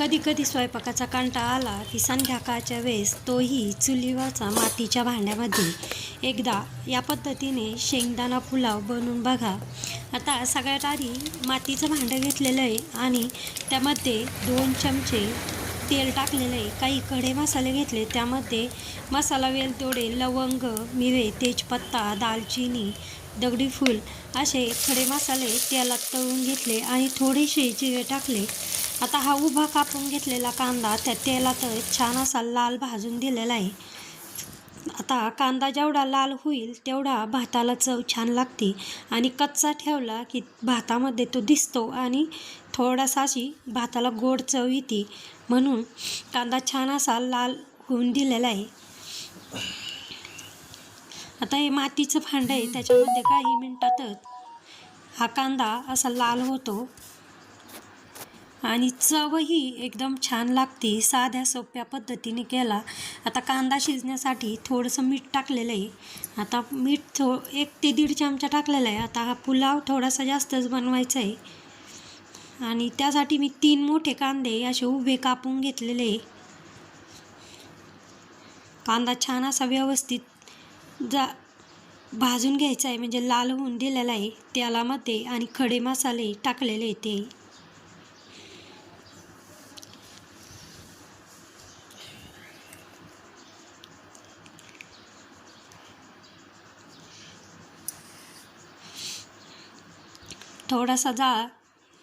कधी कधी स्वयंपाकाचा कांटा आला की संध्याकाळच्या वेळेस तोही चुलीवरचा मातीच्या भांड्यामध्ये. एकदा या पद्धतीने शेंगदाणा पुलाव बनवून बघा. आता सगळ्यात आधी मातीचं भांडं घेतलेलं आहे आणि त्यामध्ये दोन चमचे तेल टाकलेलं आहे. काही खडे मसाले घेतले त्यामध्ये मसाला वेलदोडे लवंग मिरे तेजपत्ता दालचिनी दगडी फूल असे खडे मसाले तेलात तळून घेतले आणि थोडेसे जिरे टाकले. आता हा उभा कापून घेतलेला कांदा त्या तेलात छान असा लाल भाजून दिलेला आहे. आता कांदा जेवढा लाल होईल तेवढा भाताला चव छान लागते आणि कच्चा ठेवला की भातामध्ये तो दिसतो आणि थोडासा अशी भाताला गोड चव येते. म्हणून कांदा छान असा लाल होऊन दिलेला आहे. आता हे मातीचं भांडं आहे त्याच्यामध्ये काही मिनटातच हा कांदा असा लाल होतो. आणि चवही एकदम छान लागते साध्या सोप्या पद्धतीने केला. आता कांदा शिजण्यासाठी थोडंसं मीठ टाकलेलं आहे. आता मीठ थो एक ते दीड चमचा टाकलेला आहे. आता हा पुलाव थोडासा जास्तच बनवायचा आहे. आणि त्यासाठी मी तीन मोठे कांदे असे उभे कापून घेतलेले आहे. कांदा छान असा व्यवस्थित जा भाजून घ्यायचा आहे. म्हणजे लाल होऊन दिलेला आहे. तेलामध्ये आणि खडे मसाले टाकलेले आहे ते. थोडासा जाळ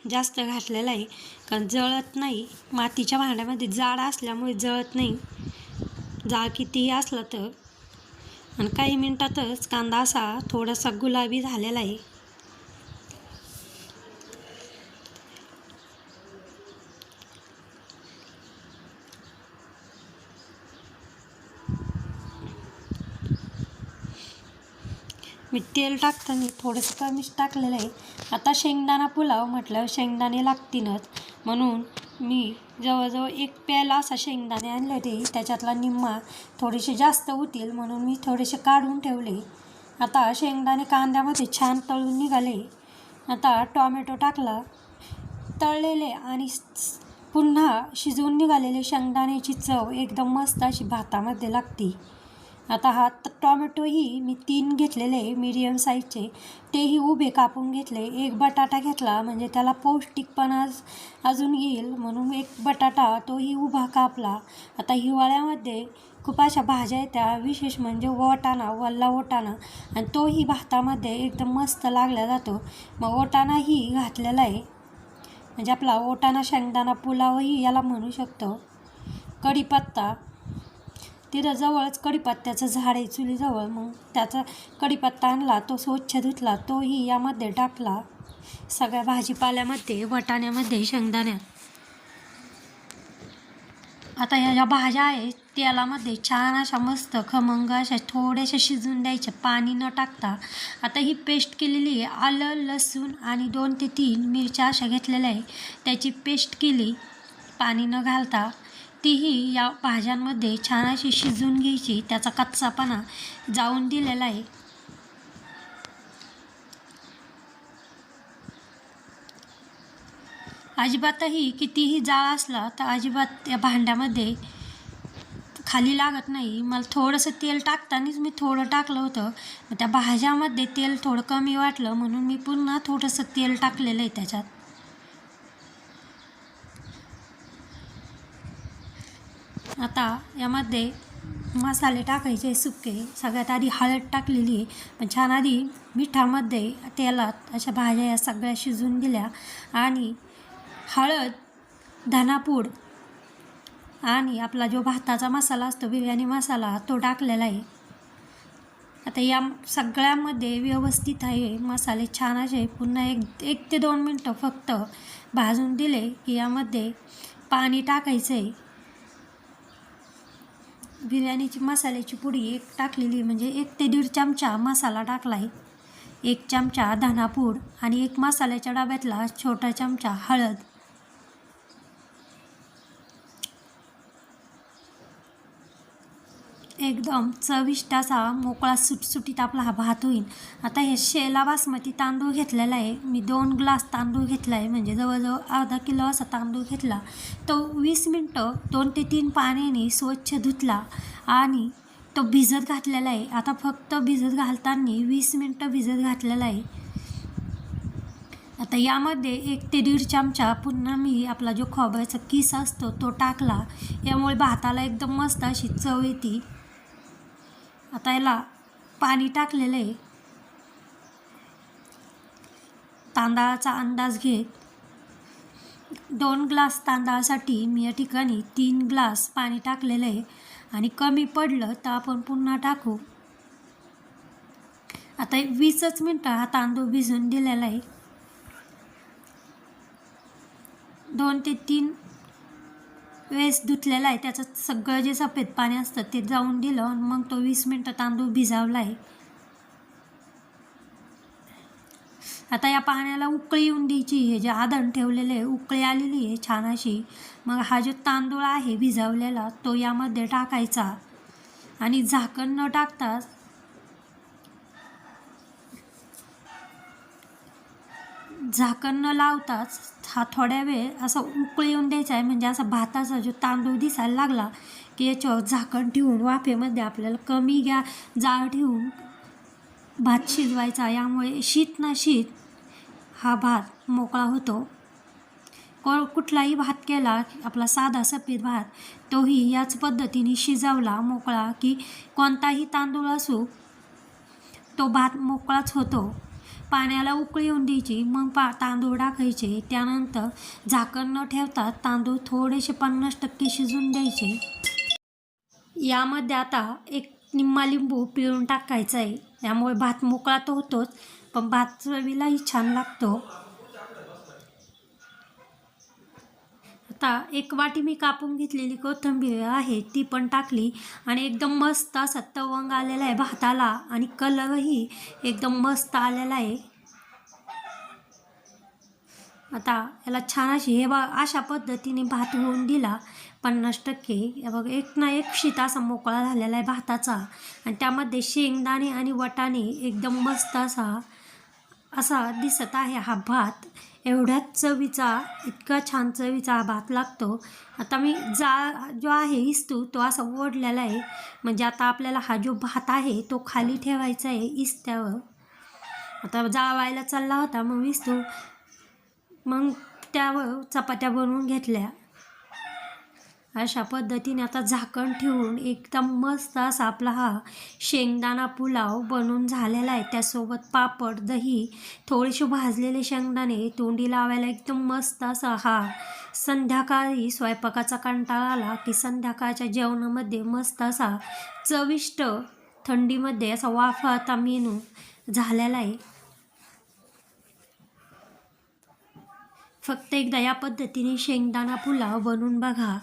जास्त घातलेला आहे. कारण जळत नाही. मातीच्या भांड्यामध्ये जाड असल्यामुळे जळत नाही. जाळ कितीही असलं तर. आणि काही मिनटातच कांदा असा थोडासा गुलाबी झालेला आहे. मी तेल टाकताना थोडंसं कमीच टाकलेलं आहे. आता शेंगदाणा पुलाव म्हटल्यावर शेंगदाणे लागतीलच. म्हणून मी जवळजवळ एक प्याला असा शेंगदाणे आणले होते त्याच्यातला निम्मा थोडेसे जास्त होतील म्हणून मी थोडेसे काढून ठेवले. आता शेंगदाणे कांद्यामध्ये छान तळून निघाले. आता टॉमॅटो टाकला. तळलेले आणि पुन्हा शिजवून निघालेले शेंगदाण्याची चव एकदम मस्त अशी भातामध्ये लागते. आता हा त- टॉमॅटोही मी तीन घेतलेले मीडियम साईजचे तेही उभे कापून घेतले. एक बटाटा घेतला म्हणजे त्याला पौष्टिकपणा अजून येईल म्हणून एक बटाटा तोही उभा कापला. आता हिवाळ्यामध्ये खूप अशा भाज्या येत्या विशेष म्हणजे वटाणा वल्ला ओटाणा आणि तोही भातामध्ये एकदम मस्त लागला जातो. मग ओटाणाही घातलेला आहे. म्हणजे आपला ओटाणा शेंगदाणा पुलावही याला म्हणू शकतो. कढीपत्ता. तिथं जवळच कढीपत्त्याचं झाड आहे चुलीजवळ. मग त्याचा कढीपत्ता आणला तो स्वच्छ धुतला तोही यामध्ये टाकला. सगळ्या भाजीपाल्यामध्ये वटाण्यामध्ये शेंगदाण्यात आता ह्या ज्या भाज्या आहेत तेलामध्ये छान अशा मस्त खमंग अशा थोड्याशा शिजून द्यायच्या पाणी न टाकता. आता ही पेस्ट केलेली आहे आलं लसूण आणि दोन ते तीन मिरच्या अशा घेतलेल्या आहे त्याची पेस्ट केली पाणी न घालता. तीही या भाज्यांमध्ये छान अशी शिजवून घ्यायची त्याचा कच्चापणा जाऊन दिलेला आहे. अजिबातही कितीही जाळ असला तर अजिबात त्या भांड्यामध्ये खाली लागत नाही. मला थोडंसं तेल टाकतानाच मी थोडं टाकलं होतं. मग त्या भाज्यामध्ये तेल थोडं कमी वाटलं म्हणून मी पुन्हा थोडंसं तेल टाकलेलं आहे त्याच्यात. आता यामध्ये मसाले टाकायचे सुके. सगळ्यात आधी हळद टाकलेली आहे. पण छान आधी मिठामध्ये तेलात अशा भाज्या या सगळ्या शिजवून दिल्या. आणि हळद धनापूड आणि आपला जो भाताचा मसाला असतो बिर्याणी मसाला तो टाकलेला आहे. आता या सगळ्यामध्ये व्यवस्थित आहे. मसाले छान असे पुन्हा एक एक ते दोन मिनटं फक्त भाजून दिले की यामध्ये पाणी टाकायचं आहे बिर्याणीची मसाल्याची पुडी एक टाकलेली म्हणजे एक ते दीड चमचा मसाला टाकला आहे. एक चमचा धनापूड आणि एक मसाल्याच्या डब्यातला छोटा चमचा हळद. एकदम चविष्ट असा मोकळा सुटसुटीत आपला हा भात होईल. आता हे शेला बासमती तांदूळ घेतलेला आहे. मी दोन ग्लास तांदूळ घेतला आहे म्हणजे जवळजवळ अर्धा किलो असा तांदूळ घेतला. तो वीस मिनटं दोन ते तीन पाण्याने स्वच्छ धुतला आणि तो भिजत घातलेला आहे. आता फक्त भिजत घालताना वीस मिनटं भिजत घातलेला आहे. आता यामध्ये एक ते दीड चमचा पुन्हा मी आपला जो खोबऱ्याचा किस असतो तो टाकला. यामुळे भाताला एकदम मस्त अशी चव येते. आता याला पाणी टाकलेलं आहे. तांदळाचा अंदाज घेत दोन ग्लास तांदळासाठी मी या ठिकाणी तीन ग्लास पाणी टाकलेलं आहे आणि कमी पडलं तर आपण पुन्हा टाकू. आता वीसच मिनटं हा तांदूळ भिजून दिलेला आहे. दोन ते तीन वेस्ट धुतलेला आहे. त्याचं सगळं जे सफेद पाणी असतं ते जाऊन दिलं आणि मग तो वीस मिनटं तांदूळ भिजावला आहे. आता या पाण्याला उकळी येऊन द्यायची. हे जे आदण ठेवलेले आहे उकळी आलेली आहे छान अशी. मग हा जो तांदूळ आहे भिजवलेला तो यामध्ये टाकायचा. आणि झाकण न टाकताच झाकण न लावताच हा थोड्या वेळ असा उकळी येऊन द्यायचा आहे. म्हणजे असा भाताचा जो तांदूळ दिसायला लागला की याच्यावर झाकण ठेवून वाफेमध्ये आपल्याला कमी गॅ जाळ ठेवून भात शिजवायचा. यामुळे शीत ना शीत हा भात मोकळा होतो. को कुठलाही भात केला आपला साधा सफेद भात तोही याच पद्धतीने शिजवला मोकळा की कोणताही तांदूळ असो तो भात मोकळाच होतो. पाण्याला उकळी येऊन द्यायची मग पा तांदूळ टाकायचे. त्यानंतर झाकण न ठेवता तांदूळ थोडेसे पन्नास टक्के शिजून द्यायचे. यामध्ये आता एक निम्मा लिंबू पिळून टाकायचा आहे. यामुळे भात मोकळा तर होतोच पण भात चवीलाही छान लागतो. आता एक वाटी मी कापून घेतलेली कोथिंबीर आहे ती पण टाकली आणि एकदम मस्त असा तवंग आलेला आहे भाताला आणि कलरही एकदम मस्त आलेला आहे. आता याला छान अशी हे बा अशा पद्धतीने भात होऊन दिला पन्नास टक्के. बघ एक ना एक शीत असा मोकळा झालेला आहे भाताचा. आणि त्यामध्ये शेंगदाणे आणि वटाणे एकदम मस्त असा असा दिसत आहे हा भात. एवढ्याच चवीचा इतका छान चवीचा हा भात लागतो. आता मी जा जो आहे इस्तू तो असा ओढलेला आहे. म्हणजे आता आपल्याला हा जो भात आहे तो खाली ठेवायचा आहे इस्त्यावर. आता जावायला चालला होता मग इस्तू मग त्यावर चपात्या बनवून घेतल्या. अशा पद्धतीने आता झाकण ठेवून एकदम मस्त असा आपला हा शेंगदाणा पुलाव बनून झालेला आहे. त्यासोबत पापड दही थोडेसे भाजलेले शेंगदाणे तोंडी लावायला एकदम मस्त असा हा संध्याकाळी स्वयंपाकाचा कंटाळा आला की संध्याकाळच्या जेवणामध्ये मस्त असा चविष्ट थंडीमध्ये असा वाफाचा मेनू झालेला आहे. फक्त एकदा या पद्धतीने शेंगदाणा पुलाव बनवून बघा.